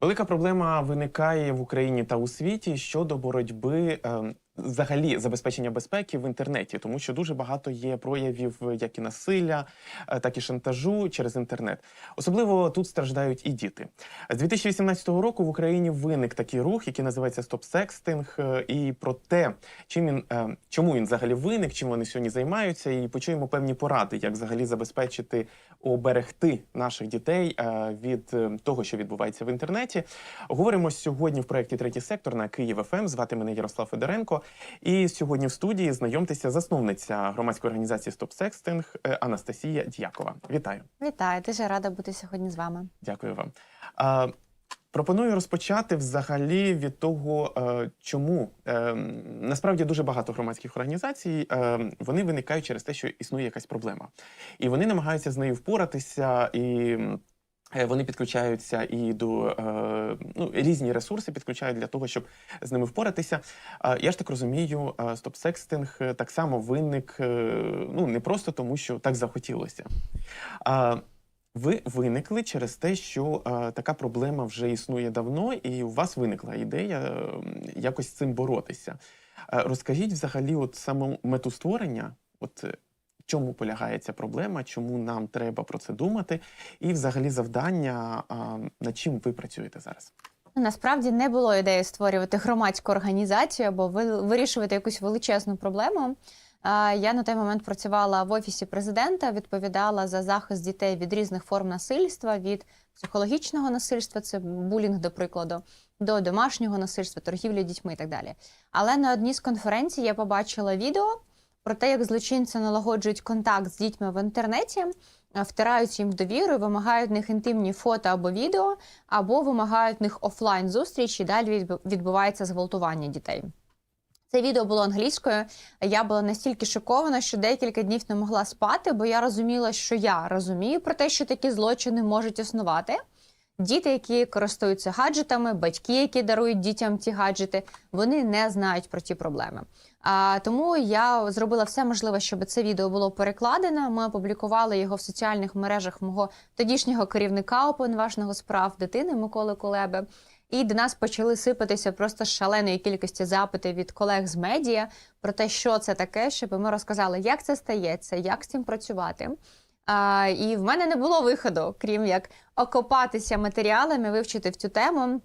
Велика проблема виникає в Україні та у світі щодо боротьби. Взагалі забезпечення безпеки в інтернеті, тому що дуже багато є проявів як і насилля, е, так і шантажу через інтернет. Особливо тут страждають і діти. З 2018 року в Україні виник такий рух, який називається Стоп Секстинг. е, І про те, чим він е, чому він взагалі виник, чим вони сьогодні займаються, і почуємо певні поради, як взагалі забезпечити оберегти наших дітей від того, що відбувається в інтернеті. Говоримо сьогодні в проєкті Третій сектор на Київ ФМ. Звати мене Ярослав Федоренко. І сьогодні в студії знайомтеся засновниця громадської організації Стоп Секстинг е, Анастасія Дякова. Вітаю, Вітаю, дуже рада бути сьогодні з вами. дякую вам. А, Пропоную розпочати взагалі від того, е, чому е, насправді дуже багато громадських організацій вони виникають через те, що існує якась проблема, і вони намагаються з нею впоратися і. Е, Вони підключаються і до е, ну, різні ресурси підключають для того, щоб з ними впоратися. Я ж так розумію, е, стоп-секстинг е, так само виник ну не просто тому, що так захотілося. Ви виникли через те, що така проблема вже існує давно, і у вас виникла ідея якось з цим боротися. Розкажіть взагалі, от саму мету створення, от чому полягає ця проблема, чому нам треба про це думати, і взагалі завдання, над чим ви працюєте зараз? Насправді не було ідеї створювати громадську організацію або вирішувати якусь величезну проблему. Я на той момент працювала в офісі президента, відповідала за захист дітей від різних форм насильства, від психологічного насильства, це булінг, до прикладу, до домашнього насильства, торгівлі дітьми і так далі. Але на одній з конференцій я побачила відео про те, як злочинці налагоджують контакт з дітьми в інтернеті, втирають їм в довіру, вимагають в них інтимні фото або відео, або вимагають в них офлайн зустріч, і далі відбувається зґвалтування дітей. Це відео було англійською. Я була настільки шокована, що декілька днів не могла спати, бо я розуміла, що я розумію про те, що такі злочини можуть існувати. Діти, які користуються гаджетами, батьки, які дарують дітям ці гаджети, вони не знають про ті проблеми. А, тому я зробила все можливе, щоб це відео було перекладено. Ми опублікували його в соціальних мережах мого тодішнього керівника уповноваженого справ дитини Миколи Кулеби. І до нас почали сипатися просто шаленої кількості запитів від колег з медіа про те, що це таке, щоб ми розказали, як це стається, як з цим працювати. А, і в мене не було виходу, крім як окопатися матеріалами, вивчити в цю тему.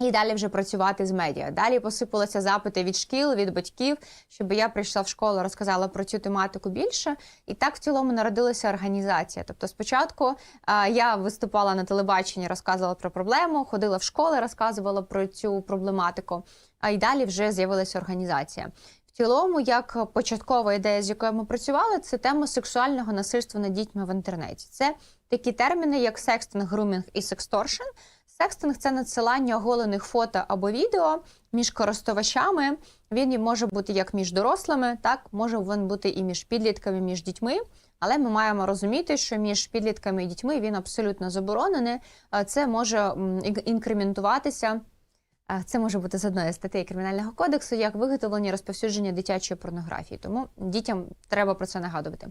І далі вже працювати з медіа. Далі посипалися запити від шкіл, від батьків, щоб я прийшла в школу, розказала про цю тематику більше. І так в цілому народилася організація. Тобто, спочатку а, я виступала на телебаченні, розказувала про проблему, ходила в школи, розказувала про цю проблематику. А й далі вже з'явилася організація. В цілому, як початкова ідея, з якою ми працювали, це тема сексуального насильства над дітьми в інтернеті. Це такі терміни, як секстинг, грумінг і сексторшн. Секстинг це надсилання оголених фото або відео між користувачами. Він може бути як між дорослими, так може він бути і між підлітками, між дітьми. Але ми маємо розуміти, що між підлітками і дітьми він абсолютно заборонений. Це може інкрементуватися. Це може бути з одної статей кримінального кодексу, як виготовлення розповсюдження дитячої порнографії. Тому дітям треба про це нагадувати.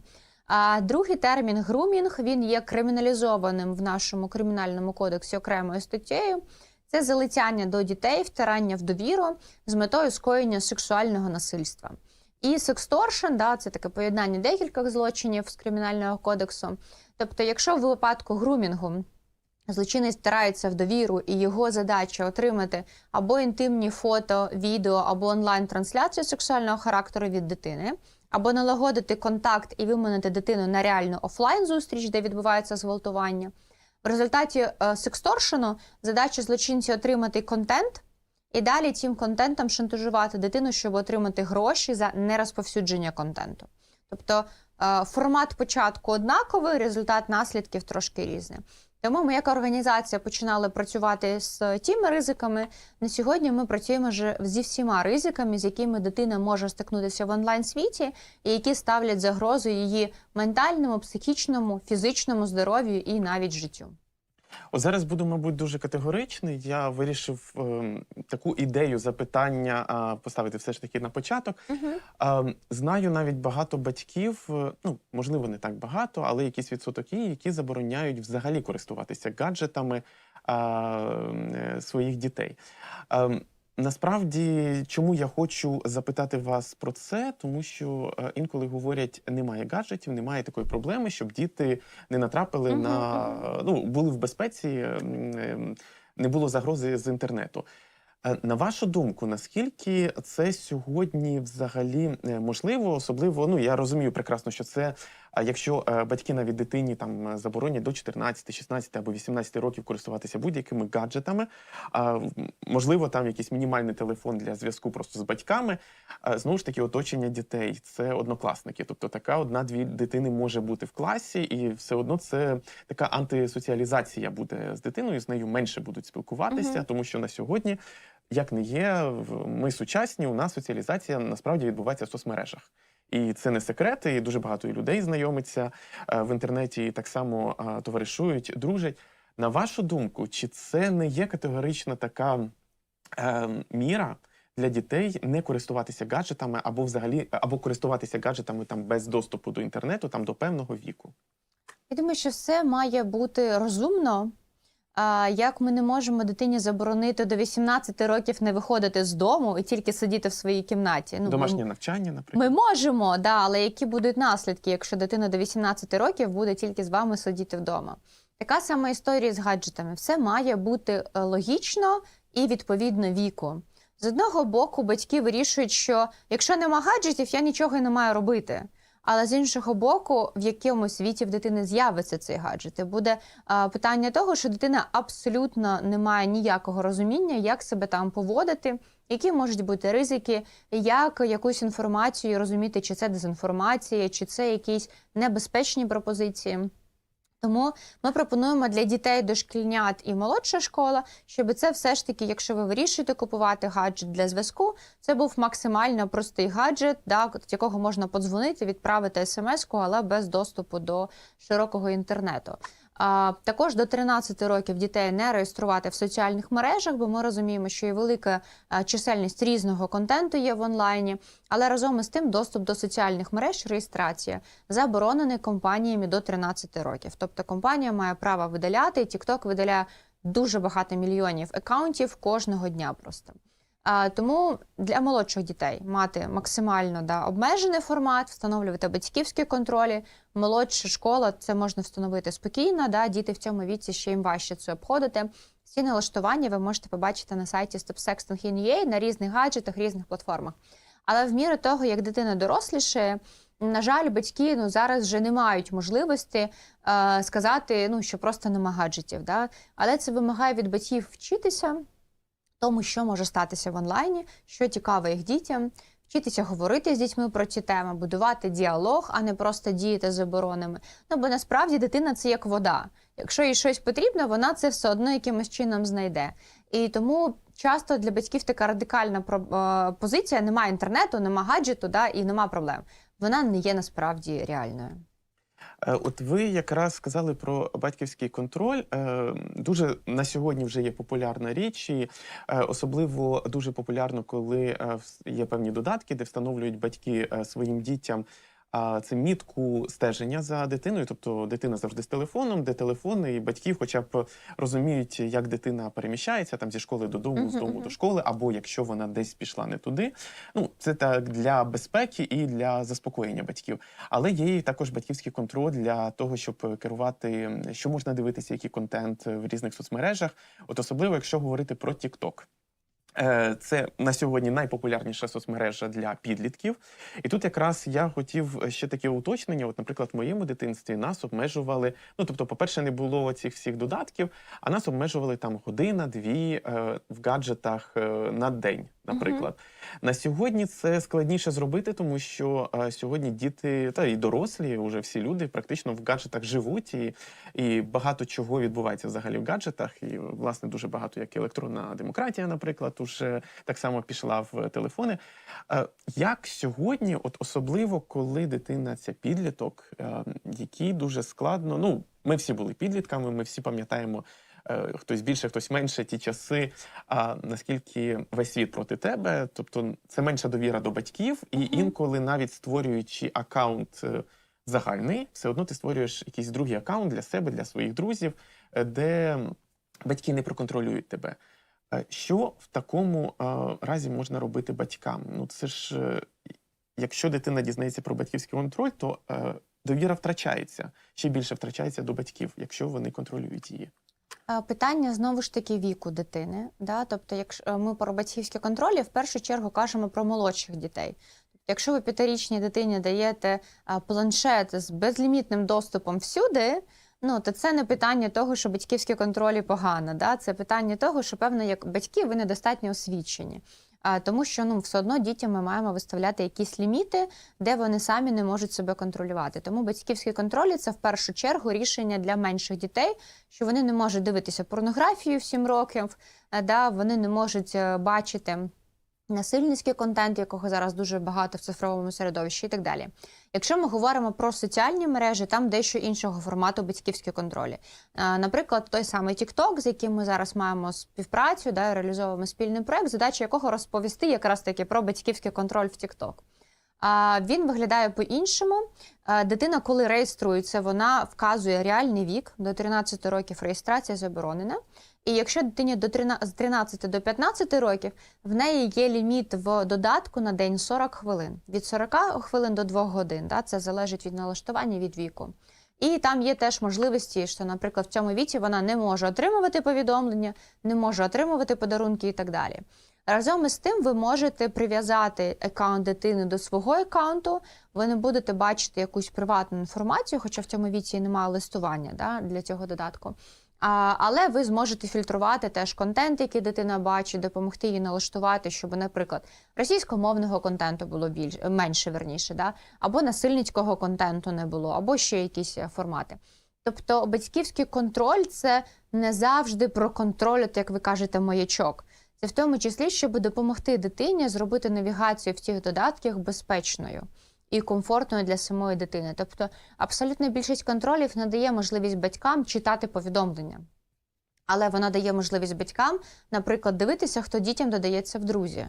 А другий термін грумінг він є криміналізованим в нашому кримінальному кодексі окремою статтею. Це залицяння до дітей, втирання в довіру з метою скоєння сексуального насильства. І сексторшн, да, це таке поєднання декількох злочинів з кримінального кодексу. Тобто, якщо в випадку грумінгу злочинець втирається в довіру, і його задача отримати або інтимні фото, відео, або онлайн-трансляцію сексуального характеру від дитини, або налагодити контакт і виманити дитину на реальну офлайн зустріч, де відбувається зґвалтування. В результаті е, сексторшену задача злочинця отримати контент і далі цим контентом шантажувати дитину, щоб отримати гроші за нерозповсюдження контенту. Тобто е, формат початку однаковий, результат наслідків трошки різний. Тому ми, як організація, починали працювати з тими ризиками. На сьогодні ми працюємо вже зі всіма ризиками, з якими дитина може стикнутися в онлайн світі, і які ставлять загрозу її ментальному, психічному, фізичному здоров'ю і навіть життю. От зараз буду, мабуть, дуже категоричний. Я вирішив ем, таку ідею запитання а, поставити все ж таки на початок. Ем, знаю навіть багато батьків, е, ну можливо, не так багато, але якийсь відсоток є, які забороняють взагалі користуватися гаджетами е, своїх дітей. Ем, Насправді, чому я хочу запитати вас про це, тому що е, інколи говорять, немає гаджетів, немає такої проблеми, щоб діти не натрапили Мгм, на ну були в безпеці, ем, не було загрози з інтернету. Е, На вашу думку, наскільки це сьогодні взагалі е, можливо? Особливо, ну я розумію прекрасно, що це а якщо е, батьки навіть дитині там е, заборонять до 14, 16 або 18 років користуватися будь-якими гаджетами, можливо, там якийсь мінімальний телефон для зв'язку просто з батьками. Знову ж таки, оточення дітей це однокласники. Тобто така одна-дві дитини може бути в класі, і все одно це така антисоціалізація буде з дитиною. З нею менше будуть спілкуватися, Мгм. тому що на сьогодні, як не є, ми сучасні. У нас соціалізація насправді відбувається в соцмережах. І це не секрет, і дуже багато людей знайомиться е, в інтернеті, і так само е, товаришують, дружать. На вашу думку, чи це не є категорична така е, міра для дітей не користуватися гаджетами або взагалі або користуватися гаджетами там без доступу до інтернету, там до певного віку? Я думаю, що все має бути розумно. Як ми не можемо дитині заборонити до 18 років не виходити з дому і тільки сидіти в своїй кімнаті? Ну, Домашнє ми, навчання, наприклад. ми можемо, да, але які будуть наслідки, якщо дитина до 18 років буде тільки з вами сидіти вдома? Така сама історія з гаджетами. Все має бути е, логічно і відповідно віку. З одного боку, батьки вирішують, що якщо нема гаджетів, я нічого й не маю робити. Але з іншого боку, в якомусь віці в дитини з'явиться цей гаджет. І буде а, питання того, що дитина абсолютно не має ніякого розуміння, як себе там поводити, які можуть бути ризики, як якусь інформацію розуміти, чи це дезінформація, чи це якісь небезпечні пропозиції. Тому ми пропонуємо для дітей дошкільнят і молодша школа, щоб це все ж таки, якщо ви вирішуєте купувати гаджет для зв'язку, це був максимально простий гаджет, да, з якого можна подзвонити, відправити смс-ку, але без доступу до широкого інтернету. Також до 13 років дітей не реєструвати в соціальних мережах, бо ми розуміємо, що і велика чисельність різного контенту є в онлайні, але разом із тим доступ до соціальних мереж, реєстрація заборонений компаніями до 13 років. Тобто компанія має право видаляти, і TikTok видаляє дуже багато мільйонів акаунтів кожного дня просто. Тому для молодших дітей мати максимально да, обмежений формат, встановлювати батьківські контролі. Молодша школа це можна встановити спокійно. Да, діти в цьому віці ще їм важче це обходити. Всі налаштування ви можете побачити на сайті StopSextingIn.ua на різних гаджетах, різних платформах. Але в міру того, як дитина дорослішає, на жаль, батьки ну зараз вже не мають можливості е, сказати, ну що просто нема гаджетів. Да? Але це вимагає від батьків вчитися тому, що може статися в онлайні, що цікаво їх дітям, вчитися говорити з дітьми про ці теми, будувати діалог, а не просто діяти заборонами. Ну бо насправді дитина це як вода. Якщо їй щось потрібно, вона це все одно якимось чином знайде. І тому часто для батьків така радикальна е, позиція: немає інтернету, нема гаджету, да, і нема проблем. Вона не є насправді реальною. Е, От ви якраз сказали про батьківський контроль. Е, Дуже на сьогодні вже є популярна річ, і е, особливо дуже популярно, коли є певні додатки, де встановлюють батьки своїм дітям. А це мітку стеження за дитиною, тобто дитина завжди з телефоном, де телефон, і батьків, хоча б розуміють, як дитина переміщається там зі школи додому, Мгм, з дому до школи, або якщо вона десь пішла не туди. Ну це так для безпеки і для заспокоєння батьків. Але є і також батьківський контроль для того, щоб керувати, що можна дивитися, який контент в різних соцмережах. От особливо, якщо говорити про TikTok. Е, Це на сьогодні найпопулярніша соцмережа для підлітків. І тут якраз я хотів ще таке уточнення. От, наприклад, в моєму дитинстві нас обмежували. Ну тобто, по-перше, не було цих всіх додатків, а нас обмежували там година-дві е, в гаджетах е, на день, наприклад. На сьогодні це складніше зробити, тому що е, сьогодні діти та і дорослі, уже всі люди практично в гаджетах живуть, і, і багато чого відбувається взагалі в гаджетах. І власне дуже багато, як електронна демократія, наприклад, уже так само пішла в телефони. Е, як сьогодні, от особливо коли дитина це підліток, е, який дуже складно, ну ми всі були підлітками, ми всі пам'ятаємо. Е, Хтось більше, хтось менше ті часи, а наскільки весь світ проти тебе, тобто це менша довіра до батьків, і Мгм. інколи навіть створюючи аккаунт е, загальний, все одно ти створюєш якийсь другий аккаунт для себе, для своїх друзів, е, де батьки не проконтролюють тебе. Що в такому разі можна робити батькам? Ну, це ж якщо дитина дізнається про батьківський контроль, то довіра втрачається. Ще більше втрачається до батьків, якщо вони контролюють її. Е, Питання знову ж таки віку дитини. Да? Тобто, якщо е, ми про батьківські контролі в першу чергу кажемо про молодших дітей. Якщо ви п'ятирічній дитині даєте е, планшет з безлімітним доступом всюди. Ну, то це не питання того, що батьківські контролі погано. Да? Це питання того, що певно, як батьки ви недостатньо освічені. Тому що ну, все одно дітям ми маємо виставляти якісь ліміти, де вони самі не можуть себе контролювати. Тому батьківські контролі це в першу чергу рішення для менших дітей, що вони не можуть дивитися порнографію в 7 років, е, да, вони не можуть е, бачити насильницький контент, якого зараз дуже багато в цифровому середовищі, і так далі. Якщо ми говоримо про соціальні мережі, там дещо іншого формату батьківські контролі. Наприклад, той самий TikTok, з яким ми зараз маємо співпрацю, да, реалізовуємо спільний проект, задача якого розповісти якраз таки про батьківський контроль в TikTok. А він виглядає по-іншому. Дитина, коли реєструється, вона вказує реальний вік до 13 років реєстрація заборонена. І якщо дитині до 13, з 13 до 15 років, в неї є ліміт в додатку на день 40 хвилин. Від 40 хвилин до 2 годин. Да? Це залежить від налаштування від віку. І там є теж можливості, що, наприклад, в цьому віці вона не може отримувати повідомлення, не може отримувати подарунки і так далі. Разом із тим, ви можете прив'язати аккаунт дитини до свого аккаунту, ви не будете бачити якусь приватну інформацію, хоча в цьому віці немає листування да, для цього додатку. Але ви зможете фільтрувати теж контент, який дитина бачить, допомогти їй налаштувати, щоб, наприклад, російськомовного контенту було більш менше верніше, да? або насильницького контенту не було, або ще якісь е, формати. Тобто батьківський контроль це не завжди про контроль, от як ви кажете, маячок. Це в тому числі, щоб допомогти дитині зробити навігацію в тих додатках безпечною і комфортною для самої дитини. Тобто, абсолютна більшість контролів надає можливість батькам читати повідомлення. Але вона дає можливість батькам, наприклад, дивитися, хто дітям додається в друзі,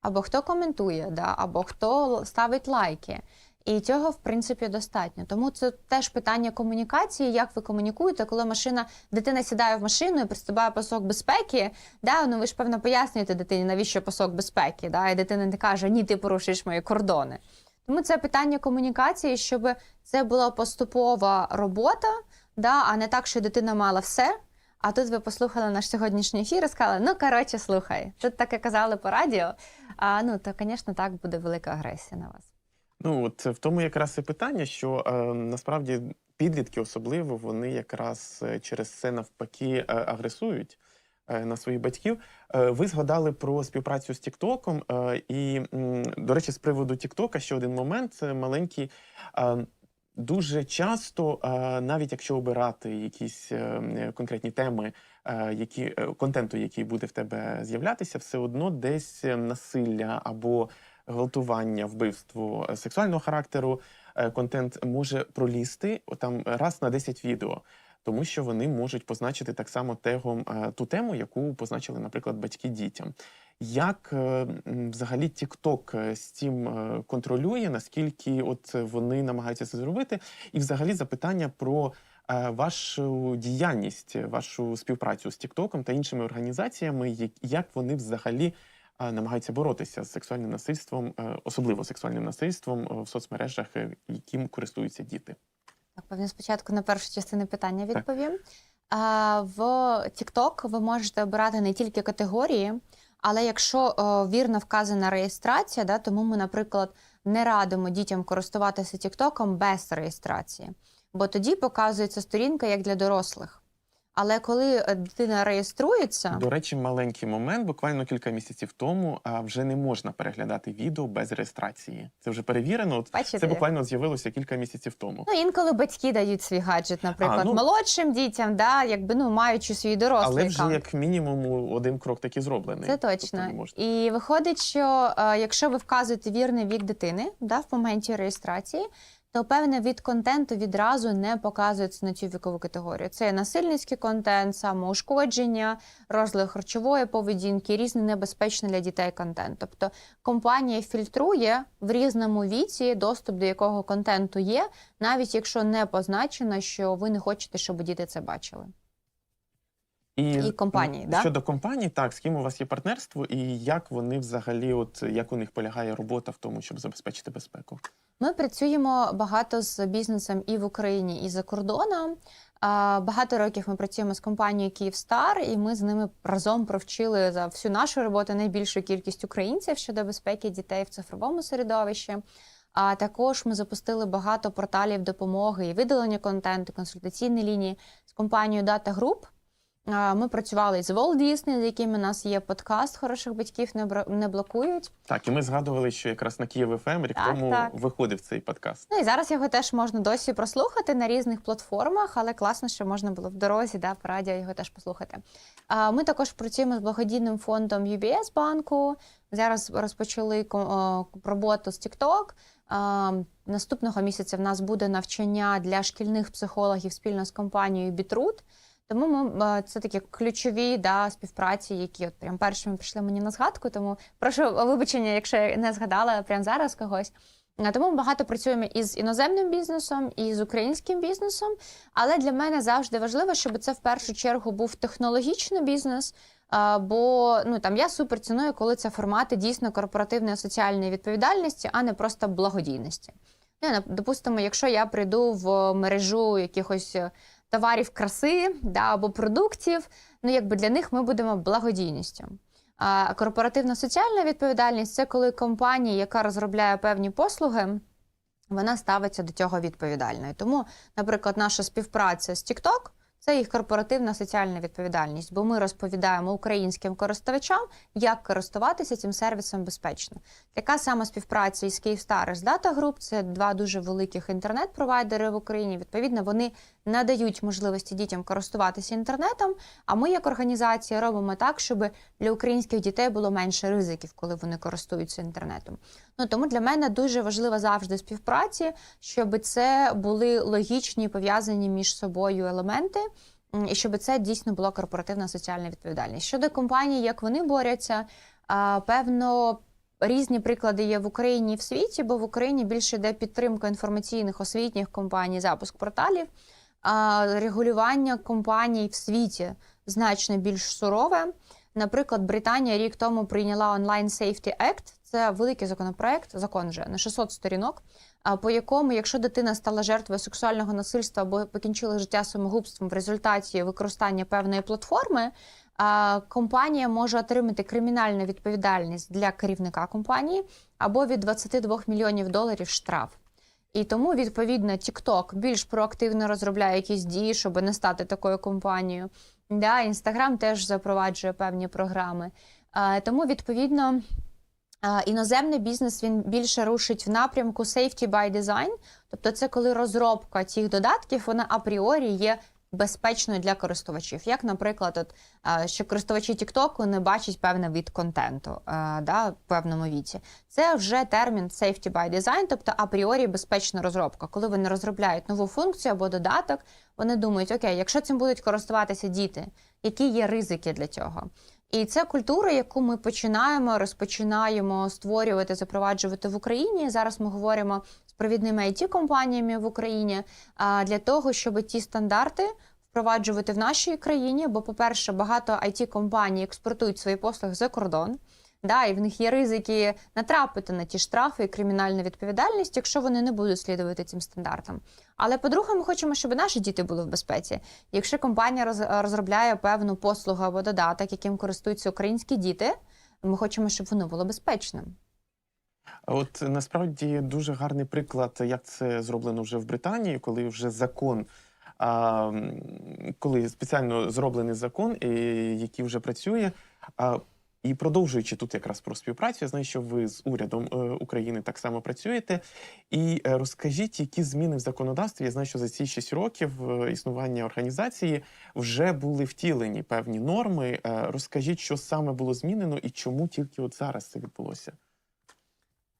або хто коментує, да, або хто ставить лайки. І цього, в принципі, достатньо. Тому це теж питання комунікації, як ви комунікуєте, коли машина, дитина сідає в машину і приступає пасок безпеки. Да, ну ви ж певно пояснюєте дитині, навіщо пасок безпеки, да, і дитина не каже, ні, ти порушуєш мої кордони. Тому це питання комунікації, щоб це була поступова робота, да, а не так, що дитина мала все. А тут ви послухали наш сьогоднішній ефір і сказали: ну коротше, слухай, тут таке казали по радіо. А ну то, звісно, так буде велика агресія на вас. Ну, от в тому якраз і питання, що е, насправді підлітки особливо вони якраз е, через це навпаки е, агресують на своїх батьків. Е, ви згадали про співпрацю з Тіктоком. Е, і, до речі, з приводу Тіктока ще один момент це маленький. Е, Дуже часто, е, навіть якщо обирати якісь е, конкретні теми, е, які е, контенту, який буде в тебе з'являтися, все одно десь е, насилля або гвалтування, вбивство е, сексуального характеру, е, контент може пролізти там раз на 10 відео. Тому що вони можуть позначити так само тегом е, ту тему, яку позначили, наприклад, батьки дітям. Як е, взагалі TikTok е, з цим контролює, наскільки от вони намагаються це зробити? І взагалі запитання про вашу діяльність, вашу співпрацю з TikTok та іншими організаціями, як- вони взагалі намагаються боротися з сексуальним насильством, особливо сексуальним насильством в соцмережах, яким користуються діти. Так, спочатку на першу частину питання відповім. Так. в TikTok ви можете обирати не тільки категорії, але якщо вірно вказана реєстрація, да, тому ми, наприклад, не радимо дітям користуватися TikTok без реєстрації, бо тоді показується сторінка як для дорослих. Але коли е, дитина реєструється, До речі, маленький момент. Буквально кілька місяців тому а, вже не можна переглядати відео без реєстрації. Це вже перевірено. От бачите, це буквально з'явилося кілька місяців тому. ну інколи батьки дають свій гаджет, наприклад, А, ну- молодшим дітям, да, якби ну маючи свій дорослий Але вже аккаунт. як мінімум один крок таки зроблений. Це Тобто точно. можна. І виходить, що е, якщо ви вказуєте вірний вік дитини да, в моменті реєстрації, то певне від контенту відразу не показується на цю вікову категорію. Це насильницький контент, самоушкодження, розлив харчової поведінки, різний небезпечний для дітей контент. Тобто компанія фільтрує в різному віці доступ до якого контенту є, навіть якщо не позначено, що ви не хочете, щоб діти це бачили. І компанії, да? щодо компаній, так з ким у вас є партнерство, і як вони взагалі, от як у них полягає робота в тому, щоб забезпечити безпеку? Ми працюємо багато з бізнесом і в Україні, і за кордоном. Багато років ми працюємо з компанією Київстар, і ми з ними разом провчили за всю нашу роботу найбільшу кількість українців щодо безпеки дітей в цифровому середовищі. А також ми запустили багато порталів допомоги і видалення контенту, консультаційні лінії з компанією Data Group. Ми працювали з Walt Disney, з якими у нас є подкаст хороших батьків не не блокують. Так, і ми згадували, що якраз на Київ ФМ рік Так, тому так. виходив цей подкаст. Ну і зараз його теж можна досі прослухати на різних платформах, але класно, що можна було в дорозі, да, по радіо його теж послухати. Ми також працюємо з благодійним фондом UBS банку. Зараз розпочали роботу з TikTok. Наступного місяця в нас буде навчання для шкільних психологів спільно з компанією Бітрут. Тому ми е, це такі ключові да, співпраці, які от прям першими прийшли мені на згадку. Тому прошу вибачення, якщо я не згадала прямо зараз когось. Тому ми багато працюємо із іноземним бізнесом, і з українським бізнесом. Але для мене завжди важливо, щоб це в першу чергу був технологічний бізнес. Бо ну там я супер ціную, коли це формати дійсно корпоративної соціальної відповідальності, а не просто благодійності. Ну, допустимо, якщо я прийду в мережу якихось е, товарів краси да, або продуктів, ну якби для них ми будемо благодійністю. А корпоративна соціальна відповідальність це коли компанія, яка розробляє певні послуги, вона ставиться до цього відповідальною. Тому, наприклад, наша співпраця з TikTok – це їх корпоративна соціальна відповідальність, бо ми розповідаємо українським користувачам, як користуватися цим сервісом безпечно. Така сама співпраця із Київстар з Data Group – це два дуже великих інтернет-провайдери в Україні. Відповідно, вони надають можливості дітям користуватися інтернетом. А ми, як організація, робимо так, щоб для українських дітей було менше ризиків, коли вони користуються інтернетом. Ну тому для мене дуже важлива завжди співпраці, щоб це були логічні пов'язані між собою елементи. І щоб це дійсно була корпоративна соціальна відповідальність. Щодо компаній, як вони борються, певно, різні приклади є в Україні і в світі, бо в Україні більше йде підтримка інформаційних освітніх компаній, запуск порталів. Регулювання компаній в світі значно більш сурове. Наприклад, Британія рік тому прийняла Online Safety Act. Це великий законопроект, закон вже на 600 сторінок, по якому, якщо дитина стала жертвою сексуального насильства або покінчила життя самогубством в результаті використання певної платформи, компанія може отримати кримінальну відповідальність для керівника компанії або від 22 мільйонів доларів штраф. І тому, відповідно, TikTok більш проактивно розробляє якісь дії, щоб не стати такою компанією. Да, Інстаграм теж запроваджує певні програми. А, тому, відповідно, іноземний бізнес він більше рушить в напрямку safety by design. Тобто, це коли розробка цих додатків вона апріорі є безпечною для користувачів. Як, наприклад, от, що користувачі Тіктоку не бачать певне від контенту да, в певному віці. Це вже термін safety by design, тобто апріорі безпечна розробка. Коли вони розробляють нову функцію або додаток, вони думають, окей, якщо цим будуть користуватися діти, які є ризики для цього? І це культура, яку ми починаємо, розпочинаємо створювати, запроваджувати в Україні. Зараз ми говоримо з провідними it компаніями в Україні для того, щоб ті стандарти впроваджувати в нашій країні. Бо, по-перше, багато it компаній експортують свої послуги за кордон. Да, і в них є ризики натрапити на ті штрафи і кримінальну відповідальність, якщо вони не будуть слідувати цим стандартам. Але по-друге, ми хочемо, щоб наші діти були в безпеці. Якщо компанія розробляє певну послугу або додаток, яким користуються українські діти, ми хочемо, щоб воно було безпечним. От насправді дуже гарний приклад, як це зроблено вже в Британії, коли вже закон. Коли спеціально зроблений закон, який вже працює, і продовжуючи тут якраз про співпрацю, я знаю, що ви з урядом е, України так само працюєте. І е, розкажіть, які зміни в законодавстві. Я знаю, що за ці 6 років е, існування організації вже були втілені певні норми. Розкажіть, що саме було змінено і чому тільки от зараз це відбулося.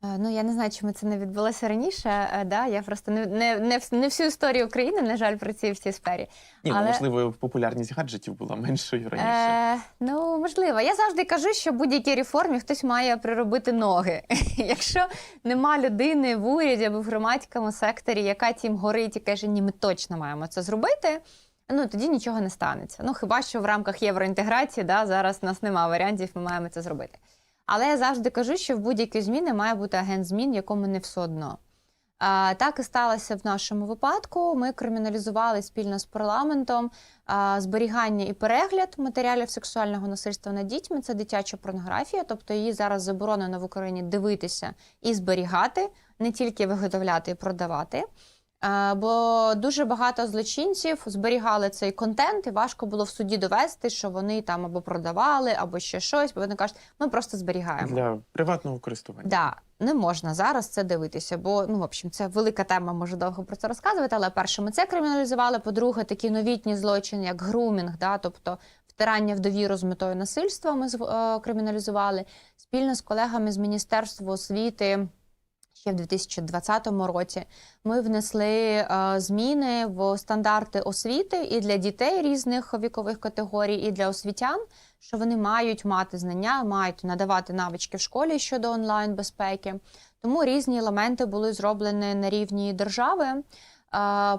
Е, Ну, я не знаю, чому це не відбулося раніше. е, Да? Я просто не, не, не, не всю історію України, на жаль, працюю в цій сфері. Ні, ну, Але- можливо, популярність гаджетів була меншою раніше. Е, ну, можливо. Я завжди кажу, що будь-якій реформі хтось має приробити ноги. Якщо нема людини в уряді або в громадському секторі, яка цим горить і каже, ні, ми точно маємо це зробити. Ну тоді нічого не станеться. Ну хіба що в рамках євроінтеграції, да, зараз у нас немає варіантів, ми маємо це зробити. Але я завжди кажу, що в будь-якій зміни має бути агент змін, якому не все одно. Так і сталося в нашому випадку. Ми криміналізували спільно з парламентом зберігання і перегляд матеріалів сексуального насильства над дітьми. Це дитяча порнографія, тобто її зараз заборонено в Україні дивитися і зберігати, не тільки виготовляти і продавати. Е, Бо дуже багато злочинців зберігали цей контент, і важко було в суді довести, що вони там або продавали, або ще щось. Бо вони кажуть, ми просто зберігаємо. Для приватного користування. Да, не можна зараз це дивитися, бо ну в общем, це велика тема. Можу довго про це розказувати. Але перше, ми це криміналізували. По-друге, такі новітні злочини, як грумінг, да, тобто втирання в довіру з метою насильства. Ми е, криміналізували спільно з колегами з Міністерства освіти. Ще в 2020 році ми внесли е, зміни в стандарти освіти і для дітей різних вікових категорій, і для освітян, що вони мають мати знання, мають надавати навички в школі щодо онлайн безпеки. Тому різні елементи були зроблені на рівні держави.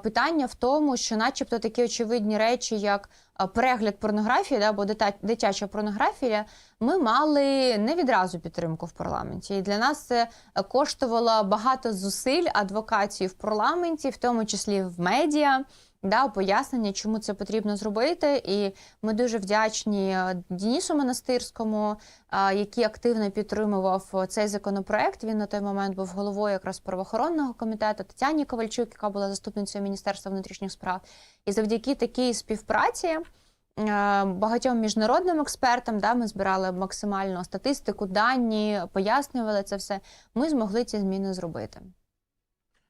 Питання в тому, що, начебто, такі очевидні речі, як перегляд порнографії, да, або дитяча порнографія, ми мали не відразу підтримку в парламенті. І для нас це коштувало багато зусиль адвокації в парламенті, в тому числі в медіа. Да, пояснення, чому це потрібно зробити, і ми дуже вдячні е, Денісу Монастирському, е, який активно підтримував е, цей законопроект. Він на той момент був головою якраз правоохоронного комітету Тетяні Ковальчук, яка була заступницею Міністерства внутрішніх справ. І завдяки такій співпраці багатьом міжнародним експертам, да, ми збирали максимальну статистику, дані, пояснювали це все. Ми змогли ці зміни зробити.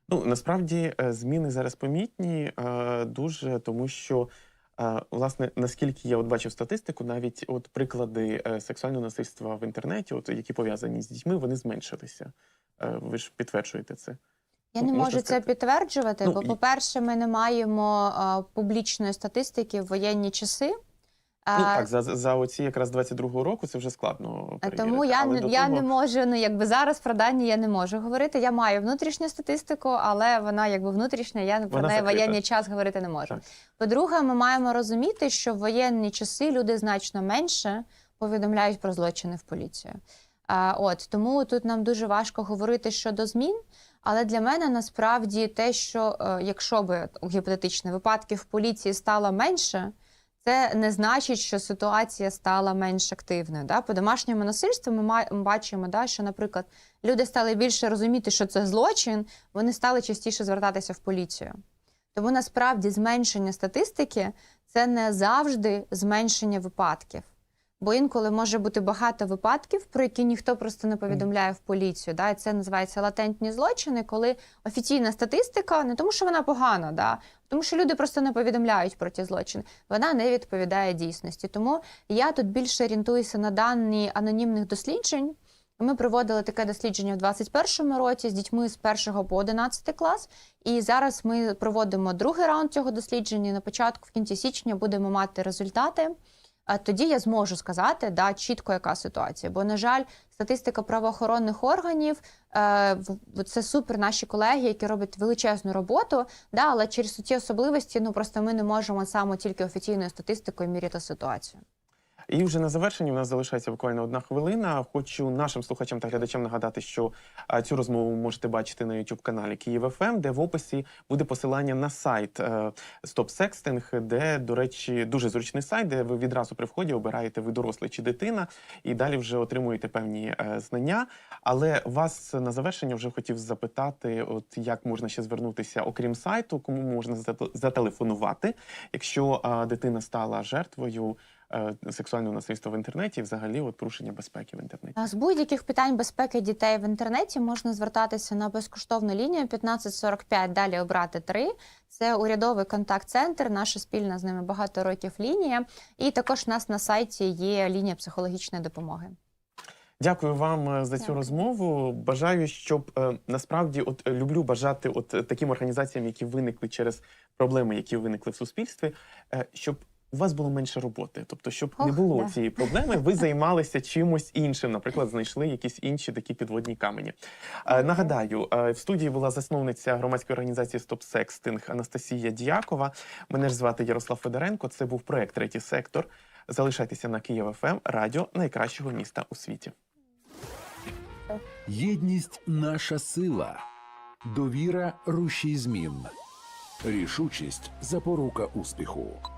Ну насправді е, зміни зараз помітні е, дуже, тому що. е, Власне, наскільки я от бачив статистику, навіть от приклади сексуального насильства в інтернеті, от які пов'язані з дітьми, вони зменшилися. Ви ж підтверджуєте це. Я Ну, не можна можу це підтверджувати, Ну, бо, по-перше, ми не маємо а, публічної статистики в воєнні часи. Ну так, за, за оці якраз 22-го року це вже складно перевірити. тому я, але я того- не можу, ну якби зараз про дані я не можу говорити. Я маю внутрішню статистику, але вона якби внутрішня, я про неї закрита. воєнний час говорити не можу. По-друге, ми маємо розуміти, що в воєнні часи люди значно менше повідомляють про злочини в поліцію. А, от тому тут нам дуже важко говорити щодо змін. Але для мене насправді те, що е, якщо би гіпотетично випадків в поліції стало менше, це не значить, що ситуація стала менш активною. Да? По домашньому насильству ми бачимо, да, що, наприклад, люди стали більше розуміти, що це злочин, вони стали частіше звертатися в поліцію. Тому насправді зменшення статистики це не завжди зменшення випадків. Бо інколи може бути багато випадків, про які ніхто просто не повідомляє в поліцію. Да? І це називається латентні злочини, коли офіційна статистика, не тому, що вона погана, да? Тому що люди просто не повідомляють про ті злочини. Вона не відповідає дійсності. Тому я тут більше орієнтуюся на дані анонімних досліджень. Ми проводили таке дослідження в 2021 році з дітьми з 1 по 11 клас. І зараз ми проводимо другий раунд цього дослідження. На початку, в кінці січня, будемо мати результати. Тоді я зможу сказати да, чітко, яка ситуація. Бо, на жаль, статистика правоохоронних органів е, це супер наші колеги, які роблять величезну роботу. Да, але через ті особливості, ну просто ми не можемо саме тільки офіційною статистикою міряти ситуацію. І вже на завершенні у нас залишається буквально одна хвилина. Хочу нашим слухачам та глядачам нагадати, що цю розмову можете бачити на youtube каналі Київ ФМ, де в описі буде посилання на сайт Sexting, де, до речі, дуже зручний сайт, де ви відразу при вході обираєте ви дорослий чи дитина, і далі вже отримуєте певні е, знання. Але вас на завершення вже хотів запитати, от як можна ще звернутися, окрім сайту, кому можна зате- зателефонувати, якщо дитина стала жертвою сексуального насильства в інтернеті, і взагалі от порушення безпеки в інтернеті. З будь-яких питань безпеки дітей в інтернеті можна звертатися на безкоштовну лінію 1545, далі обрати 3. Це урядовий контакт-центр, наша спільна з ними багато років лінія. І також у нас на сайті є лінія психологічної допомоги. Дякую вам е, за цю Дякую. розмову. Бажаю, щоб е, насправді, от е, люблю бажати, от е, таким організаціям, які виникли через проблеми, які виникли в суспільстві, е, щоб у вас було менше роботи. Тобто, щоб не було да. цієї проблеми, ви займалися чимось іншим. Наприклад, знайшли якісь інші такі підводні камені. Е, Нагадаю, е, в студії була засновниця громадської організації Стоп Секстинг Анастасія Діякова. Мене ж звати Ярослав Федоренко. Це був проект Третій сектор. Залишайтеся на Київ ФМ, радіо найкращого міста у світі. Єдність наша сила, довіра рушій змін, рішучість запорука успіху.